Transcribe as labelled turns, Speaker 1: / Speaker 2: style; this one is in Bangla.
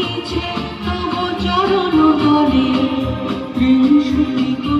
Speaker 1: কাঁদিছে তব চরণ ত্রিংশতি কোটি